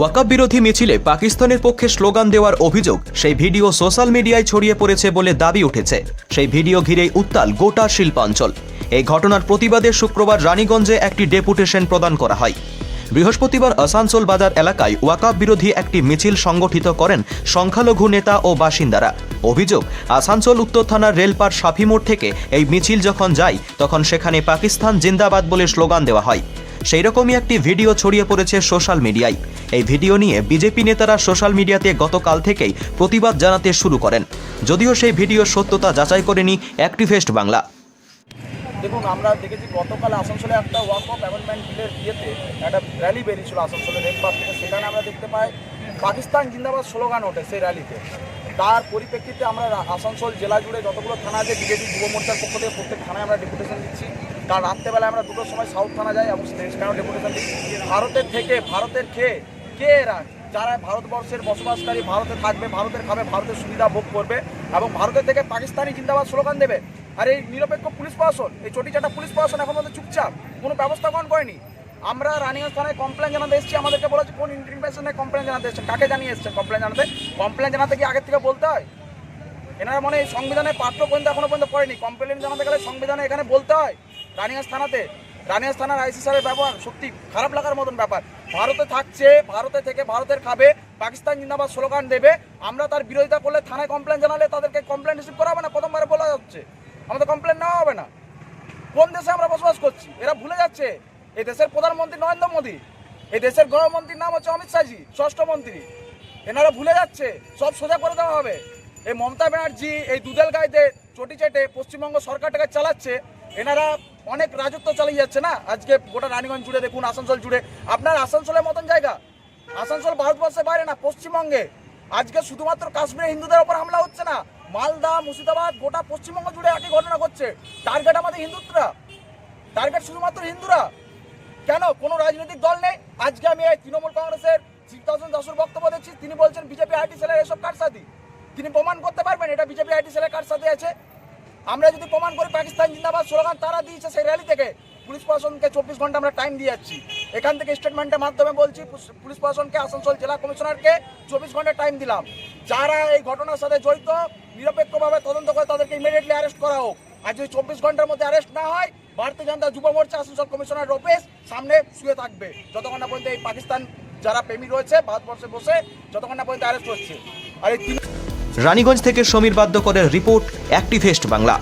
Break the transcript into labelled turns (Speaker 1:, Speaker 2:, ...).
Speaker 1: ওয়াকাব বিরোধী মিছিলে পাকিস্তানের পক্ষে স্লোগান দেওয়ার অভিযোগ সেই ভিডিও সোশ্যাল মিডিয়ায় ছড়িয়ে পড়েছে বলে দাবি উঠেছে। সেই ভিডিও ঘিরেই উত্তাল গোটা শিল্পাঞ্চল। এই ঘটনার প্রতিবাদে শুক্রবার রানীগঞ্জে একটি ডেপুটেশন প্রদান করা হয়। বৃহস্পতিবার আসানসোল বাজার এলাকায় ওয়াকাব বিরোধী একটি মিছিল সংগঠিত করেন সংখ্যালঘু নেতা ও বাসিন্দারা। অভিযোগ, আসানসোল উত্তর থানার রেলপার সাফি মোড় থেকে এই মিছিল যখন যায়, তখন সেখানে পাকিস্তান জিন্দাবাদ বলে স্লোগান দেওয়া হয়। সেই রকমই একটি ভিডিও ছড়িয়ে পড়েছে সোশ্যাল মিডিয়ায়। এই ভিডিও নিয়ে বিজেপি নেতারা সোশ্যাল মিডিয়াতে গতকাল থেকেই প্রতিবাদ জানাতে শুরু করেন। যদিও সেই ভিডিওর সত্যতা যাচাই করেনি অ্যাক্টিভেস্ট বাংলা।
Speaker 2: দেখুন, আমরা দেখেছি গতকাল আসানসোলে একটা ওয়াক অফ অ্যামেন্ডমেন্ট বিলের ইয়েতে একটা র্যালি বেরিয়েছিল আসানসোলের রেলপার থেকে। সেখানে আমরা দেখতে পাই, পাকিস্তান জিন্দাবাদ স্লোগান ওঠে সেই র্যালিতে তার পরিপ্রেক্ষিতে আমরা আসানসোল জেলা জুড়ে যতগুলো থানা আছে বিজেপি যুব মোর্চার পক্ষ থেকে প্রত্যেক থানায় আমরা ডেপুটেশন দিচ্ছি। কাল রাত্রেবেলা আমরা দুটোর সময় সাউথ থানা যাই এবং সেখানেও ডেপুটেশন দিই। ভারতের থেকে, ভারতের খেয়ে, কে এরা? যারা ভারতবর্ষের বসবাসকারী, ভারতে থাকবে, ভারতের খাবে, ভারতের সুবিধা ভোগ করবে এবং ভারতের থেকে পাকিস্তানি জিন্দাবাদ স্লোগান দেবে। আর এই নিরপেক্ষ পুলিশ প্রশাসন, এই চটিচাটা পুলিশ প্রশাসন এখন মধ্যে চুপচাপ, কোনো ব্যবস্থা গ্রহণ করেনি। আমরা রানিগঞ্জ থানায় কমপ্লেন জানাতে এসেছি, আমাদেরকে বলেছে, কোন ইনফরমেশনে কমপ্লেন জানাতে এসেছেন, কাকে জানিয়ে এসেছেন কমপ্লেন জানাতে? কমপ্লেন জানাতে কি আগের থেকে বলতে হয়। এনারা মানে এই সংবিধানের পাত্র পর্যন্ত এখনও পর্যন্ত পড়েনি কমপ্লেন জানাতে গেলে সংবিধানে এখানে বলতে হয়, রানিগঞ্জ থানাতে। রানিগঞ্জ থানার আইসি স্যারের ব্যবহার সত্যি খারাপ লাগার মতন ব্যাপার। ভারতে থাকছে, ভারতে থেকে ভারতের খাবে, পাকিস্তান জিন্দাবাদ স্লোগান দেবে। আমরা তার বিরোধিতা করলে থানায় কমপ্লেন জানালে তাদেরকে কমপ্লেন রিসিভ করা হবে না? প্রথমবারে বলা যাচ্ছে আমাদের কমপ্লেন নেওয়া হবে না। কোন দেশে আমরা বসবাস করছি? এরা ভুলে যাচ্ছে। এই দেশের প্রধানমন্ত্রী নরেন্দ্র মোদী এই দেশের গৃহমন্ত্রীর নাম হচ্ছে অমিত শাহজি, ষষ্ঠ মন্ত্রী। এনারা ভুলে যাচ্ছে, সব সোজা করে দেওয়া হবে। এই মমতা ব্যানার্জি, এই দুদেল গাইতে চটি চেটে পশ্চিমবঙ্গ সরকারটাকে চালাচ্ছে। এনারা অনেক রাজত্ব চালিয়ে যাচ্ছে না? আজকে গোটা রানীগঞ্জ জুড়ে দেখুন, আসানসোল জুড়ে। আপনার আসানসোলের মতন জায়গা। আসানসোল ভারতবর্ষের বাইরে না, পশ্চিমবঙ্গে। আজকে শুধুমাত্র কাশ্মীরে হিন্দুদের ওপর হামলা হচ্ছে না, মালদা, মুর্শিদাবাদ, গোটা পশ্চিমবঙ্গ জুড়ে একই ঘটনা ঘটছে। টার্গেট আমাদের হিন্দুত্বরা। টার্গেট শুধুমাত্র হিন্দুরা। কেন? কোনো রাজনৈতিক দল নেই। আজকে আমি এই তৃণমূল কংগ্রেসের শ্রীতাসন দাসুর বক্তব্য দেখছি তিনি বলছেন, বিজেপি, আইটি, সেলের এসব কার সাথে? তিনি প্রমাণ করতে পারবেন, এটা বিজেপি, আইটি, সেলের কার সাথে আছে। আমরা যদি প্রমাণ করি, পাকিস্তান জিন্দাবাদ স্লোগান তারা দিয়েছে সেই র্যালি থেকে। পুলিশ প্রশাসনকে চব্বিশ ঘণ্টা আমরা টাইম দিয়ে যাচ্ছি। এখান থেকে স্টেটমেন্টের মাধ্যমে বলছি, পুলিশ প্রশাসনকে, আসানসোল জেলা কমিশনারকে চব্বিশ ঘণ্টা টাইম দিলাম। যারা এই ঘটনার সাথে জড়িত, নিরপেক্ষভাবে তদন্ত করে তাদেরকে ইমিডিয়েটলি অ্যারেস্ট করা হোক। আর যদি চব্বিশ ঘণ্টার মধ্যে অ্যারেস্ট না হয়, ভারতীয় জনতা যুব মোর্চা, আসানসোল কমিশনার রোপেশ সামনে শুয়ে থাকবে। যতক্ষণ না পর্যন্ত এই পাকিস্তান যারা প্রেমী রয়েছে, ভারতবর্ষে বসে যতক্ষণ না পর্যন্ত অ্যারেস্ট হচ্ছে। আর এই
Speaker 1: রানীগঞ্জ থেকে সমীর বাদ্যকরের রিপোর্ট অ্যাক্টিভেস্ট বাংলা।